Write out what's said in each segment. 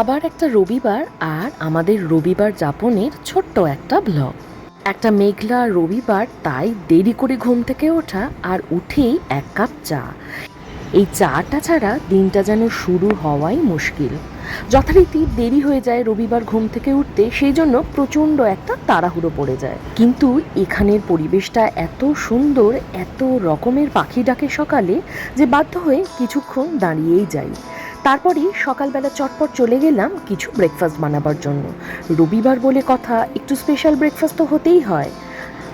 আবার একটা রবিবার আর আমাদের রবিবার যাপনের ছোট্ট একটা ব্লগ একটা মেঘলা রবিবার, তাই দেরি করে ঘুম থেকে ওঠা আর উঠেই এক কাপ চা। এই চাটা ছাড়া দিনটা যেন শুরু হওয়াই মুশকিল। যথারীতি দেরি হয়ে যায় রবিবার ঘুম থেকে উঠতে, সেই জন্য প্রচণ্ড একটা তাড়াহুড়ো পড়ে যায়। কিন্তু এখানের পরিবেশটা এত সুন্দর, এত রকমের পাখি ডাকে সকালে যে বাধ্য হয়ে কিছুক্ষণ দাঁড়িয়েই যাই। তারপরেই সকালবেলা চটপট চলে গেলাম কিছু ব্রেকফাস্ট বানাবার জন্য। রবিবার বলে কথা, একটু স্পেশাল ব্রেকফাস্ট তো হতেই হয়।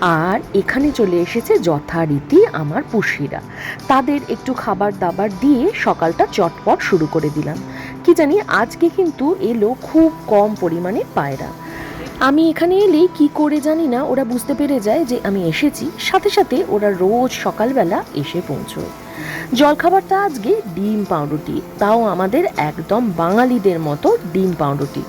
আর এখানে চলে এসেছে যথারীতি আমার পুষিরা। তাদের একটু খাবার দাবার দিয়ে সকালটা চটপট শুরু করে দিলাম। কি জানি আজকে কিন্তু এলো খুব কম পরিমাণে পায়রা। আমি এখানে এলেই কি করে জানি না, ওরা বুঝতে পেরে যায় যে আমি এসেছি। সাথে সাথে ওরা রোজ সকালবেলা এসে পৌঁছয়। জলখাবারটা আজকে ডিম পাউরুটি, তাও আমাদের একদম বাঙালিদের মতো ডিম পাউরুটি।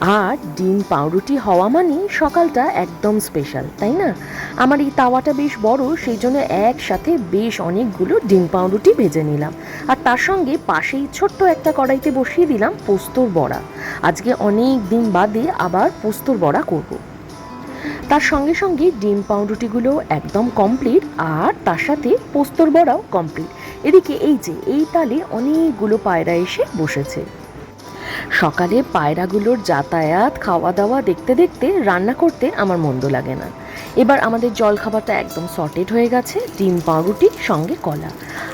আর ডিম পাউরুটি হওয়া মানে সকালটা একদম স্পেশাল তাই না? আমার এই তাওয়াটা বেশ বড়, সেই জন্য একসাথে বেশ অনেকগুলো ডিম পাউরুটি ভেজে নিলাম। আর তার সঙ্গে পাশেই ছোট্ট একটা কড়াইতে বসিয়ে দিলাম পোস্তর বড়া। আজকে অনেক দিন বাদে আবার পোস্তর বড়া করব। তার সঙ্গে সঙ্গে ডিম পাউরুটিগুলো একদম কমপ্লিট আর তার সাথে পোস্তর বড়াও কমপ্লিট এদিকে এই যে, এই তালে অনেকগুলো পায়রা এসে বসেছে। সকালে পায়রাগুলোর যাতায়াত খাওয়া দাওয়া দেখতে দেখতে রান্না করতে আমার মন্দ লাগে না। এবার আমাদের জলখাবারটা একদম সর্টেড হয়ে গেছে, ডিম পাউরুটি, সঙ্গে কলা।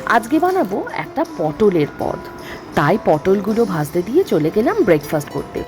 আজকে বানাবো একটা পটলের পদ। তাই পটলগুলো ভাজতে দিয়ে চলে গেলাম ব্রেকফাস্ট করতে।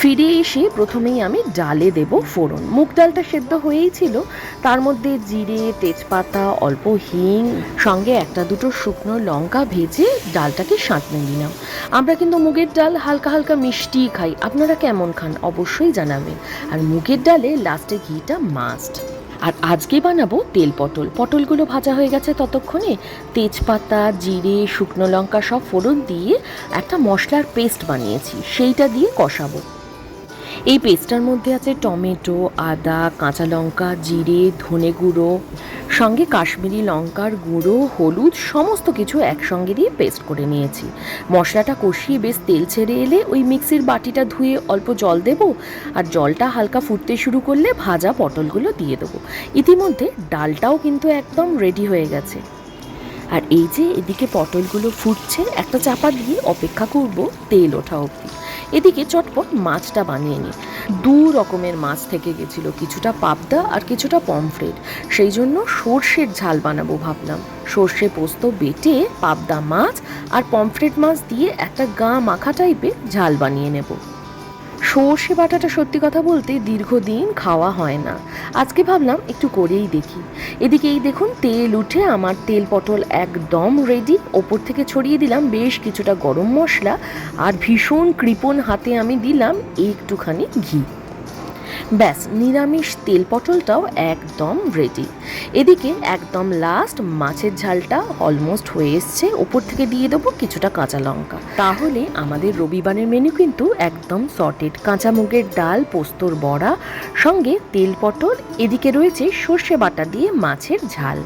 ফিরে এসে প্রথমেই আমি ডালে দেব ফোড়ন। মুগ ডালটা সেদ্ধ হয়েই ছিল। তার মধ্যে জিরে, তেজপাতা, অল্প হিং, সঙ্গে একটা দুটো শুকনো লঙ্কা ভেজে ডালটাকে সাঁতনে নিলাম। আমরা কিন্তু মুগের ডাল হালকা হালকা মিষ্টি খাই। আপনারা কেমন খান অবশ্যই জানাবেন। আর মুগের ডালে লাস্টে ঘিটা মাস্ট আর আজকে বানাবো তেল পটল। পটলগুলো ভাজা হয়ে গেছে ততক্ষণে। তেজপাতা, জিরে, শুকনো লঙ্কা সব ফোড়ন দিয়ে একটা মশলার পেস্ট বানিয়েছি। সেইটা দিয়ে কষাবো। এই পেস্টটার মধ্যে আছে টমেটো, আদা, কাঁচা লঙ্কা, জিরে, ধনে গুঁড়ো, সঙ্গে কাশ্মীরি লঙ্কার গুঁড়ো, হলুদ, সমস্ত কিছু একসঙ্গে দিয়ে পেস্ট করে নিয়েছি। মশলাটা কষিয়ে বেশ তেল ছেড়ে এলে ওই মিক্সির বাটিটা ধুয়ে অল্প জল দেব আর জলটা হালকা ফুটতে শুরু করলে ভাজা পটলগুলো দিয়ে দেবো। ইতিমধ্যে ডালটাও কিন্তু একদম রেডি হয়ে গেছে। আর এই যে এদিকে পটলগুলো ফুটছে, একটা চাপা দিয়ে অপেক্ষা করব তেল ওঠা অবধি। এদিকে চটপট মাছটা বানিয়ে নিই দু রকমের মাছ থেকে গেছিল, কিছুটা পাবদা আর কিছুটা পমফ্রেট। সেই জন্য সর্ষের ঝাল বানাবো ভাবলাম। সর্ষে পোস্ত বেটে পাবদা মাছ আর পমফ্রেট মাছ দিয়ে একটা গা মাখা টাইপের ঝাল বানিয়ে নেব। সর্ষে বাটাটা সত্যি কথা বলতে দীর্ঘদিন খাওয়া হয় না। আজকে ভাবলাম একটু করেই দেখি। এদিকে এই দেখুন, তেল উঠে আমার তেল পটল একদম রেডি ওপর থেকে ছড়িয়ে দিলাম বেশ কিছুটা গরম মশলা। আর ভীষণ কৃপণ হাতে আমি দিলাম একটুখানি ঘি। ব্যাস, নিরামিষ তেল পটলটাও একদম রেডি এদিকে একদম লাস্ট মাছের ঝালটা অলমোস্ট হয়ে এসছে। ওপর থেকে দিয়ে দেবো কিছুটা কাঁচা লঙ্কা। তাহলে আমাদের রবিবারের মেনু কিন্তু একদম সর্টেড কাঁচা মুগের ডাল, পোস্তর বড়া, সঙ্গে তেল পটল, এদিকে রয়েছে সর্ষে বাটা দিয়ে মাছের ঝাল।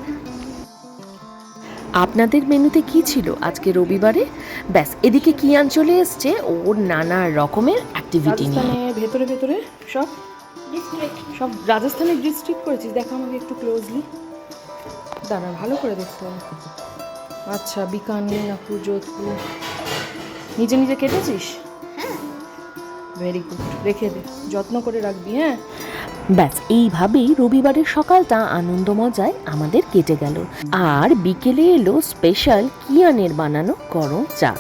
আপনাদের মেনুতে কি ছিল আজকে রবিবারে? ব্যাস, এদিকে কিয়ান চলে এসছে? ওর নানা রকমের অ্যাক্টিভিটি নিয়ে। ভেতরে ভেতরে সব সব রাজস্থানের ডিস্ট্রিক্ট করেছিস? দেখো আমাকে একটু ক্লোজলি দাঁড়া ভালো করে দেখতে হবে। আচ্ছা বিকানি নাগপুর যোধপুর নিজে নিজে কেটেছিস? ভেরি গুড রেখে দে। যত্ন করে রাখবি হ্যাঁ? ব্যাস এইভাবেই রবিবারের সকালটা আনন্দ মজায় আমাদের কেটে গেল। আর বিকেলে এলো স্পেশাল কিয়ানের বানানো গরম চা।